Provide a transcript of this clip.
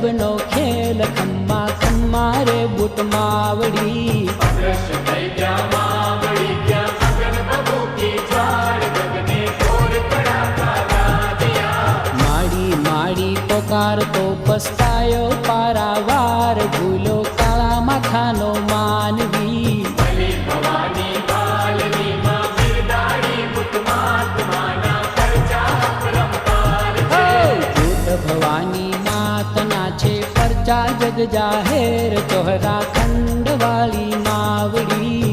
નો ખેલ ખમ્મા ખમ્મા રે બુટ માવડી. માડી માડી પોકાર તો પસ્તાયો પારાવાર. ભૂલો કાળા માથાનો પરચા જગ જાહેર ચોહરા ખંડવાળી માવડી